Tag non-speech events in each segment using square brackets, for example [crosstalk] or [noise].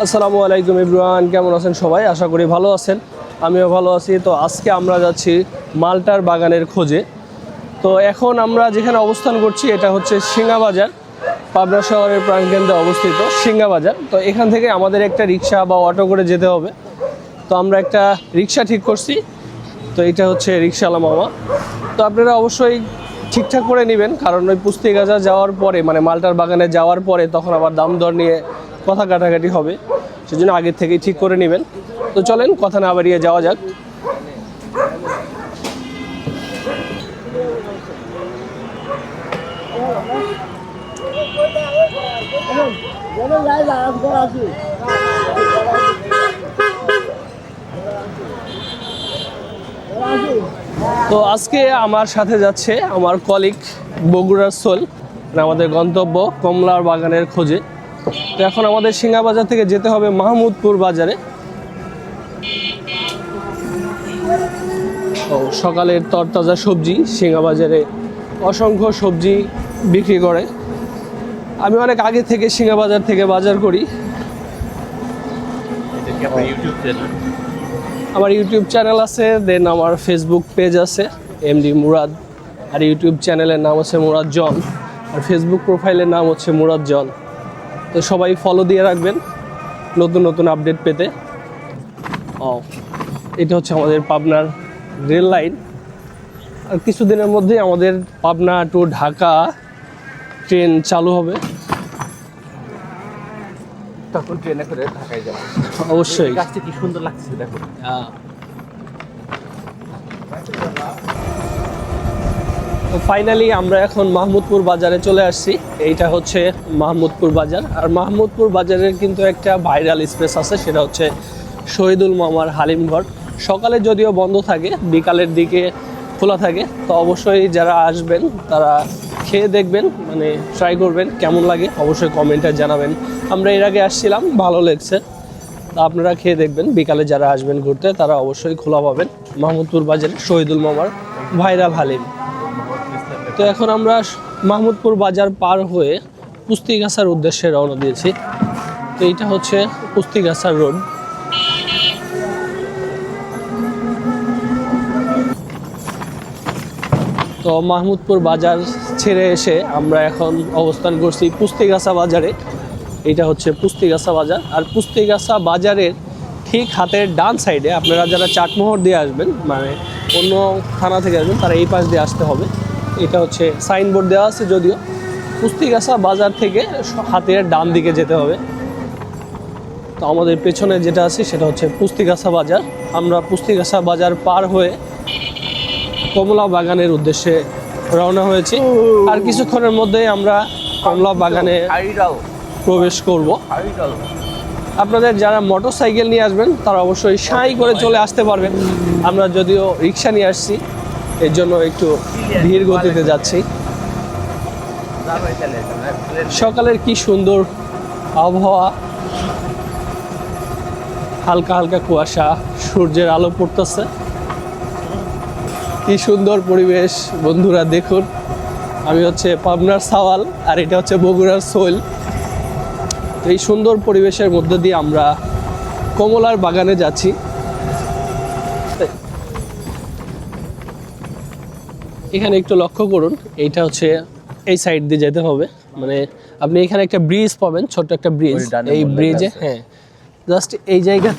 আসসালামু আলাইকুম ইব্রাহান কেমন আছেন সবাই? আশা করি ভালো আছেন। আমিও ভালো আছি। তো আজকে আমরা যাচ্ছি মালটার বাগানের খোঁজে। তো এখন আমরা যেখানে অবস্থান করছি, এটা হচ্ছে সিঙ্গা বাজার। পাবনা শহরের প্রাণকেন্দ্রে অবস্থিত সিঙ্গা বাজার। তো এখান থেকে আমাদের একটা রিক্সা বা অটো করে যেতে হবে। তো আমরা একটা রিক্সা ঠিক করছি। তো এটা হচ্ছে রিক্সাওয়ালা মামা। তো আপনারা অবশ্যই ঠিকঠাক করে নেবেন, কারণ ওই পুস্তি গাছা যাওয়ার পরে মানে মালটার বাগানে যাওয়ার পরে তখন আবার দাম দর নিয়ে কথা কাটাকাটি হবে, সেজন্য আগের থেকেই ঠিক করে নেবেন। তো চলেন, কথা না বাড়িয়ে যাওয়া যাক। তো আজকে আমার সাথে যাচ্ছে আমার কলিগ বগুড়ার সোল মানে আমাদের গন্তব্য কমলার বাগানের খোঁজে। তো এখন আমাদের সিঙ্গা বাজার থেকে যেতে হবে মাহমুদপুর বাজারে। ও সকালের তরতাজা সবজি সিঙ্গা বাজারে অসংখ্য সবজি বিক্রি করে। আমি অনেক আগে থেকে সিঙ্গা বাজার থেকে বাজার করি। আমার ইউটিউব চ্যানেল আছে, দেন আমার ফেসবুক পেজ আছে, এমডি মুরাদ। আর ইউটিউব চ্যানেলের নাম হচ্ছে মুরাদ জন। আর ফেসবুক প্রোফাইলের নাম হচ্ছে মুরাদ জন। তো সবাই ফলো দিয়ে রাখবেন নতুন নতুন আপডেট পেতে। ও এটা হচ্ছে আমাদের পাবনার রেল লাইন আর কিছুদিনের মধ্যেই আমাদের পাবনা টু ঢাকা ট্রেন চালু হবে। তখন ট্রেনে করে ঢাকায় যাব। অবশ্যই। গাছটা কি সুন্দর লাগছে দেখো। হ্যাঁ। ফাইনালি আমরা এখন মাহমুদপুর বাজারে চলে আসছি। এইটা হচ্ছে মাহমুদপুর বাজার। আর মাহমুদপুর বাজারের কিন্তু একটা ভাইরাল স্পেস আছে, সেটা হচ্ছে শহীদুল মামার হালিমঘর। সকালে যদিও বন্ধ থাকে, বিকালের দিকে খোলা থাকে, তো অবশ্যই যারা আসবেন, তারা খেয়ে দেখবেন মানে ট্রাই করবেন, কেমন লাগে অবশ্যই কমেন্টে জানাবেন। আমরা এর আগে আসছিলাম, ভালো লেগছে। তা আপনারা খেয়ে দেখবেন, বিকালে যারা আসবেন ঘুরতে, তারা অবশ্যই খোলা পাবেন মাহমুদপুর বাজারে শহীদুল মামার ভাইরাল হালিম। তো এখন আমরা মাহমুদপুর বাজার পার হয়ে পুস্তিগাছার উদ্দেশ্যে রওনা দিয়েছি। তো এইটা হচ্ছে পুস্তিগাছার রোড। তো মাহমুদপুর বাজার ছেড়ে এসে আমরা এখন অবস্থান করছি পুস্তিগাছা বাজারে। এটা হচ্ছে পুস্তিগাছা বাজার। আর পুস্তিগাছা বাজারের ঠিক হাতের ডান সাইডে আপনারা যারা চাটমোহর দিয়ে আসবেন মানে অন্য থানা থেকে আসবেন, তারা এই পাশ দিয়ে আসতে হবে। এটা হচ্ছে সাইনবোর্ড দেওয়া আছে যদিও। পুস্তিগাছা বাজার থেকে হাতের ডান দিকে যেতে হবে। তো আমাদের পেছনে যেটা আছে সেটা হচ্ছে পুস্তিগাছা বাজার। আমরা পুস্তিগাছা বাজার পার হয়ে কমলা বাগানের উদ্দেশ্যে রওনা হয়েছি। আর কিছুক্ষণের মধ্যেই আমরা কমলা বাগানে প্রবেশ করব। আপনাদের যারা মোটর সাইকেল নিয়ে আসবেন, তারা অবশ্যই সাঁই করে চলে আসতে পারবেন। আমরা যদিও রিক্সা নিয়ে আসছি। এর জন্য একটু ধীর গতিতে যাচ্ছি। সকালের কি সুন্দর আবহাওয়া। হালকা হালকা কুয়াশা, সূর্যের আলো পড়তেছে। কি সুন্দর পরিবেশ, বন্ধুরা দেখুন। আমি হচ্ছে পাবনার সাওয়াল, আর এটা হচ্ছে বগুড়ার সোল এই সুন্দর পরিবেশের মধ্যে দিয়ে আমরা কমলার বাগানে যাচ্ছি। এখানে একটু লক্ষ্য করুন এইটা হচ্ছে এই সাইড দিয়ে যেতে হবে। মানে আপনি এখানে একটা ব্রিজ পাবেন ছোট্ট একটা ব্রিজ এই ব্রিজে হ্যাঁ। জাস্ট এই জায়গা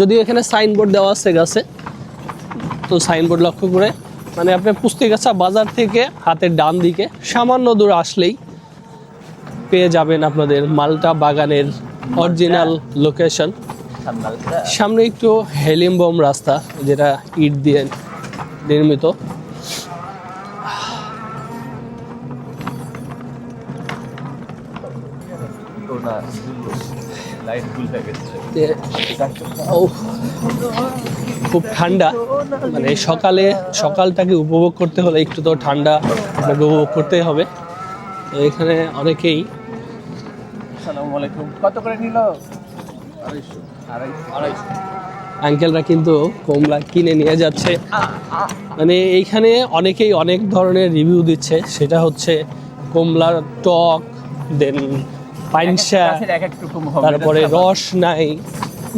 যদিও এখানে সাইনবোর্ড দেওয়া আছে গাছে তো সাইনবোর্ড লক্ষ্য করে। মানে আপনি পুস্তিগাছা বাজার থেকে হাতের ডান দিকে সামান্য দূর আসলেই পেয়ে যাবেন আপনাদের মালটা বাগানের অরিজিনাল লোকেশন সামনে একটু হেলিমবম রাস্তা যেটা ইট দিয়ে নির্মিত। লাইট খুব ঠান্ডা। মানে সকালে সকালটাকে উপভোগ করতে হলে একটু তো ঠান্ডা আপনাকে উপভোগ করতেই হবে। তো এখানে অনেকেই আসসালামু আলাইকুম। কত করে নিল? আড়াইশো। আড়াইশো। আড়াইশো। আঙ্কেলরা কিন্তু কমলা কিনে নিয়ে যাচ্ছে। মানে এইখানে অনেকেই অনেক ধরনের রিভিউ দিচ্ছে। সেটা হচ্ছে কমলার টক দেন পাইনসা তারপরে রস নাই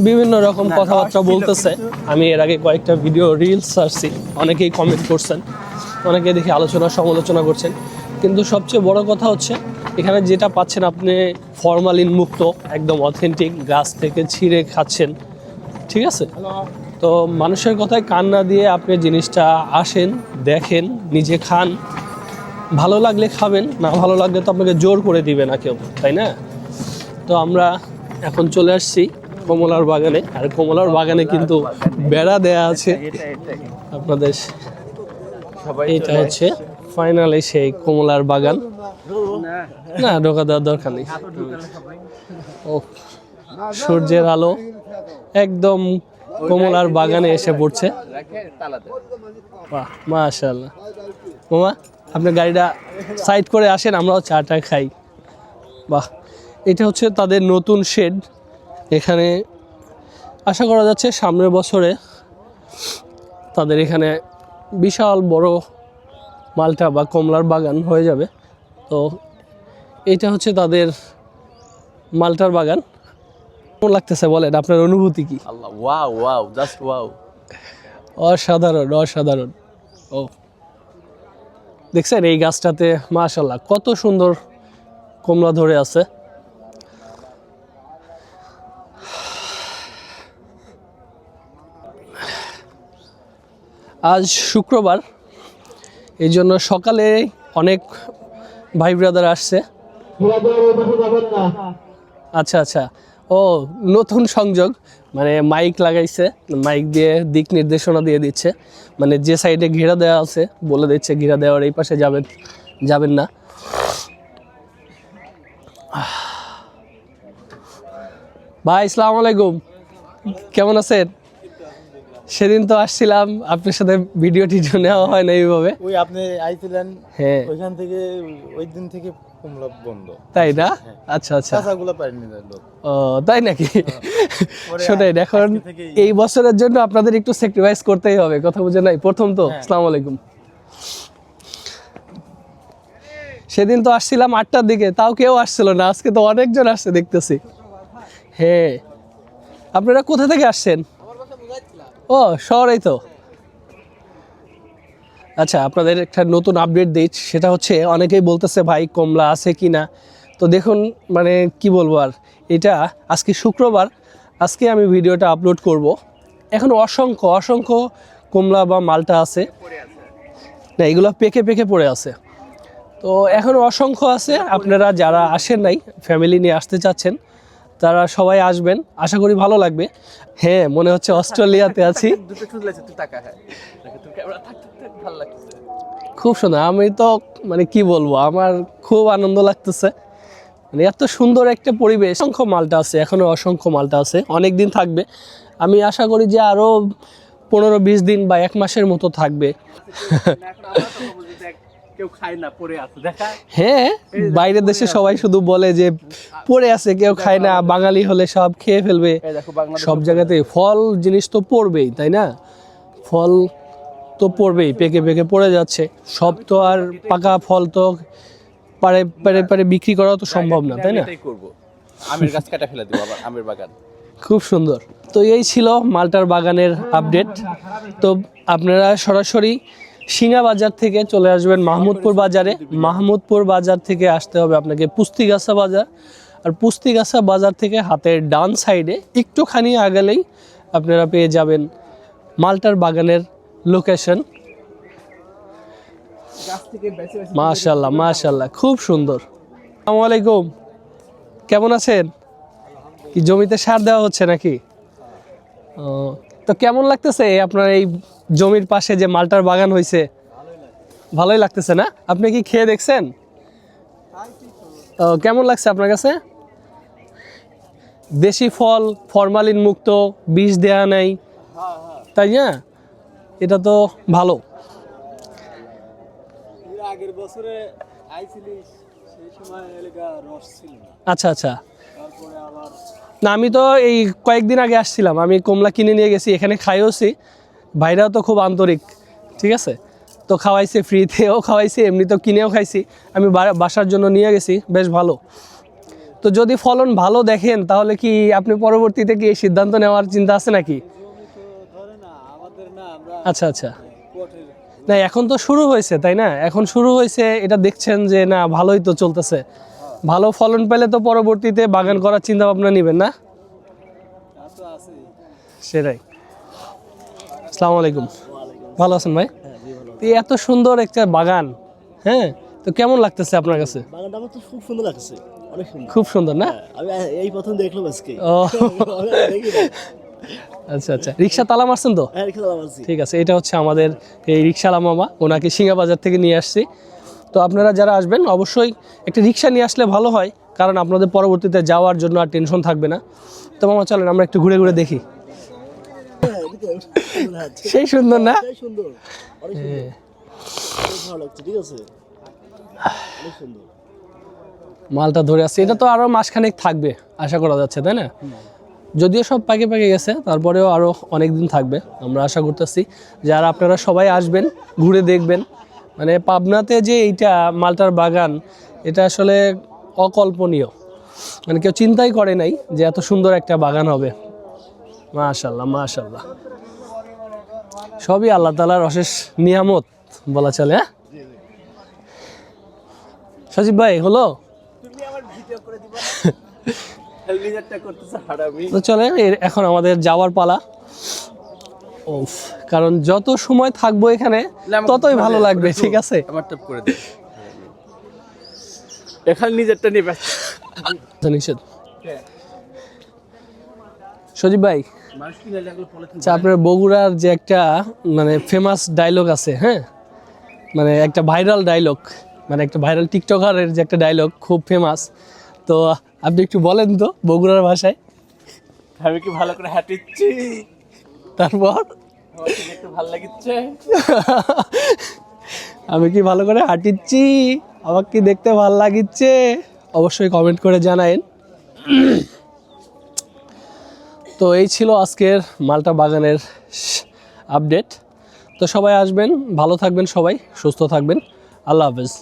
বিভিন্ন রকম কথাবার্তা বলতেছে। আমি এর আগে কয়েকটা ভিডিও রিলস ছাড়ছি অনেকেই কমেন্ট করছেন অনেকে দেখি আলোচনা সমালোচনা করছেন। কিন্তু সবচেয়ে বড় কথা হচ্ছে এখানে যেটা পাচ্ছেন আপনি ফরমালিন মুক্ত একদম অথেন্টিক গাছ থেকে ছিঁড়ে খাচ্ছেন। ঠিক আছে? তো মানুষের কথায় কান না দিয়ে আপনি জিনিসটা আসেন দেখেন নিজে খান। ভালো লাগলে খাবেন না ভালো লাগলে তো আপনাকে জোর করে দিবে না কেউ তাই না? তো আমরা এখন চলে আসছি কমলার বাগানে আর কমলার বাগানে কিন্তু বেড়া দেয়া আছে। আপনাদের এটা হচ্ছে ফাইনালি সেই কমলার বাগান। না ঢোকা দেওয়ার দরকার নেই। ও সূর্যের আলো একদম কমলার বাগানে এসে পড়ছে। মাশাল্লাহ মামা? আপনি গাড়িটা সাইড করে আসেন আমরাও চাটা খাই। বাহ এটা হচ্ছে তাদের নতুন শেড এখানে আশা করা যাচ্ছে সামনের বছরে তাদের এখানে বিশাল বড় মালটা বা কমলার বাগান হয়ে যাবে। তো এটা হচ্ছে তাদের মালটার বাগান। কেমন লাগতেছে বলেন আপনার অনুভূতি কি? আল্লাহ ওয়াও ওয়াও জাস্ট ওয়াও অসাধারণ অসাধারণ। ও দেখছেন এই গাছটাতে মাশাল্লাহ কত সুন্দর কমলা ধরে আছে। আজ শুক্রবার এই জন্য সকালে অনেক ভাই ব্রাদার আসছে। আচ্ছা আচ্ছা ও নতুন সংযোগ। মানে মাইক লাগাইছে মাইক দিয়ে দিক নির্দেশনা দিয়ে দিচ্ছে। মানে যে সাইডে ঘেরা দেওয়া আছে বলে দিচ্ছে ঘেরা দেওয়ার এই পাশে যাবেন যাবেন না। ভাই আসসালামু আলাইকুম। কেমন আছেন? সেদিন তো আসছিলাম আপনার সাথে ভিডিও টিডিও নেওয়া হয় না এইভাবে। ওই আপনি আইছিলেন হ্যাঁ। ওইখান থেকে ওই দিন থেকে বন্ধ। তাই না? আচ্ছা আচ্ছা। পারেনি লোক। ও তাই নাকি? শোনেন এখন এই বছরের জন্য আপনাদের একটু স্যাক্রিফাইস করতেই হবে কথা বুঝে নাই? প্রথম তো আসসালামু আলাইকুম। সেদিন তো আসছিলাম আটটার দিকে তাও কেউ আসছিল না আজকে তো অনেকজন আসছে দেখতেছি। হ্যাঁ। আপনারা কোথা থেকে আসছেন? ও শহরেই তো। আচ্ছা আপনাদের একটা নতুন আপডেট দিই, সেটা হচ্ছে অনেকেই বলতেছে ভাই কমলা আছে কি না তো দেখুন মানে কি বলব আর, এটা আজকে শুক্রবার, আজকে আমি ভিডিওটা আপলোড করব। এখন অসংখ্য অসংখ্য কমলা বা মালটা আছে। না, এগুলো পেকে পেকে পড়ে আছে। তো এখন অসংখ্য আছে, আপনারা যারা আসেন নাই ফ্যামিলি নিয়ে আসতে চাচ্ছেন তারা সবাই আসবেন। আশা করি ভালো লাগবে। হ্যাঁ মনে হচ্ছে অস্ট্রেলিয়াতে আছি। [laughs] হ্যাঁ। খুব সুন্দর। আমি তো মানে কি বলব আমার খুব আনন্দ লাগতেছে। মানে এত সুন্দর একটা পরিবেশ। অসংখ্য মালটা আছে এখনও অসংখ্য মালটা আছে। অনেক দিন থাকবে। আমি আশা করি যে আরও পনেরো বিশ দিন বা এক মাসের মতো থাকবে। কেউ খায় না পড়ে আছে। দেখা হ্যাঁ বাইরের দেশে সবাই শুধু বলে যে পড়ে আছে কেউ খায় না বাঙালি হলে সব খেয়ে ফেলবে। সব জায়গাতে ফল জিনিস তো পড়বেই তাই না? ফল তো পড়বেই পেকে পেকে পড়ে যাচ্ছে। সব তো আর পাকা ফল তো পারে পারে পারে বিক্রি করা তো সম্ভব না তাই না? আমের গাছ কাটা ফেলে দেবো আবার আমের বাগান। খুব সুন্দর। তো এই ছিল মালটার বাগানের আপডেট তো আপনারা সরাসরি সিঙ্গা বাজার থেকে চলে আসবেন মাহমুদপুর বাজারে। মাহমুদপুর বাজার থেকে আসতে হবে আপনাকে পুস্তিগাছা বাজার। আর পুস্তিগাছা বাজার থেকে হাতের ডান সাইডে একটুখানি আগালেই আপনারা পেয়ে যাবেন মালটার বাগানের লোকেশন। মাশাল্লাহ মাশাল্লাহ খুব সুন্দর। আসসালামু আলাইকুম। কেমন আছেন? কি জমিতে সার দেওয়া হচ্ছে নাকি? তো কেমন লাগতেছে আপনার এই জমির পাশে যে মালটার বাগান হয়েছে ভালোই লাগতেছে না? আপনি কি খেয়ে দেখছেন? কেমন লাগছে আপনার কাছে? দেশি ফল ফরমালিন মুক্ত বিষ দেয়া নাই। তাই না? এটা তো ভালো। আগের বছরে সেই সময় রস ছিল আচ্ছা আচ্ছা। না আমি তো এই কয়েকদিন আগে আসছিলাম। আমি কমলা কিনে নিয়ে গেছি এখানে খাইওছি। ভাইরাও তো খুব আন্তরিক, ঠিক আছে? তো খাওয়াইছে ফ্রিতেও খাওয়াইছে এমনি তো কিনেও খাইছি। আমি বাসার জন্য নিয়ে গেছি, বেশ ভালো। তো যদি ফলন ভালো দেখেন, তাহলে কি আপনি পরবর্তীতে কি এই সিদ্ধান্ত নেওয়ার চিন্তা আছে নাকি? আচ্ছা আচ্ছা। না, এখন তো শুরু হয়েছে, তাই না? এখন শুরু হয়েছে, এটা দেখছেন যে, না, ভালোই তো চলতেছে। ভালো ফলন পেলে তো পরবর্তীতে বাগান করার চিন্তা ভাবনা নেবেন না? সেটাই। আসসালামু আলাইকুম। ভালো আছেন ভাই? এত সুন্দর একটা বাগান হ্যাঁ? তো কেমন লাগতেছে আপনার কাছে? বাগানটা আমার তো খুব সুন্দর লাগছে অনেক সুন্দর। খুব সুন্দর না? আমি এই প্রথম দেখলাম আজকে। [laughs] আচ্ছা আচ্ছা। রিক্সা তালা মারছেন তো? হ্যাঁ ঠিক আছে এটা হচ্ছে আমাদের এই রিক্সালা মামা ওনাকে সিঙ্গা বাজার থেকে নিয়ে আসছি। তো আপনারা যারা আসবেন অবশ্যই একটা রিক্সা নিয়ে আসলে ভালো হয় কারণ আপনাদের পরবর্তীতে যাওয়ার জন্য আর টেনশন থাকবে না। তো মামা চলেন আমরা একটু ঘুরে ঘুরে দেখি হ্যাঁ, এদিকে সুন্দর লাগছে। সেই সুন্দর না? সুন্দর। অনেক সুন্দর। ভালো লাগছে ঠিক আছে? অনেক সুন্দর। মালটা ধরে আসছে। এটা তো আরও মাসখানেক থাকবে আশা করা যাচ্ছে তাই না? যদিও সব পাকে পাকে গেছে তারপরেও আরও অনেক দিন থাকবে আমরা আশা করতেছি। যারা আপনারা সবাই আসবেন ঘুরে দেখবেন মানে পাবনাতে যে এইটা মালটার বাগান এটা আসলে অকল্পনীয়। মানে কেউ চিন্তাই করে নাই যে এত সুন্দর একটা বাগান হবে। মাশাল্লাহ মাশাল্লাহ সবই আল্লাহ তালার অশেষ নিয়ামত বলা চলে হ্যাঁ? সজীব ভাই হলো? তো চলে এখন আমাদের যাওয়ার পালা। ওফ কারণ যত সময় থাকব এখানে ততই ভালো লাগবে ঠিক আছে? আমার টপ করে দে এখানে নিজেরটা নিবে। নিষেধ। সজীব ভাই আচ্ছা আপনার বগুড়ার যে একটা মানে ফেমাস ডায়লগ আছে হ্যাঁ? মানে একটা ভাইরাল ডায়লগ মানে একটা ভাইরাল টিকটকারের যে একটা ডায়লগ খুব ফেমাস তো আপনি একটু বলেন তো বগুড়ার ভাষায়। আমি কি ভালো করে হাঁটিচ্ছি? তারপর? ভালো লাগিচ্ছে আমি কি ভালো করে হাঁটিচ্ছি? আমার কি দেখতে ভালো লাগিচ্ছে অবশ্যই কমেন্ট করে জানায়েন। তো এই ছিল আজকের মালটা বাগানের আপডেট তো সবাই আসবেন, ভালো থাকবেন সবাই, সুস্থ থাকবেন। আল্লাহ হাফেজ।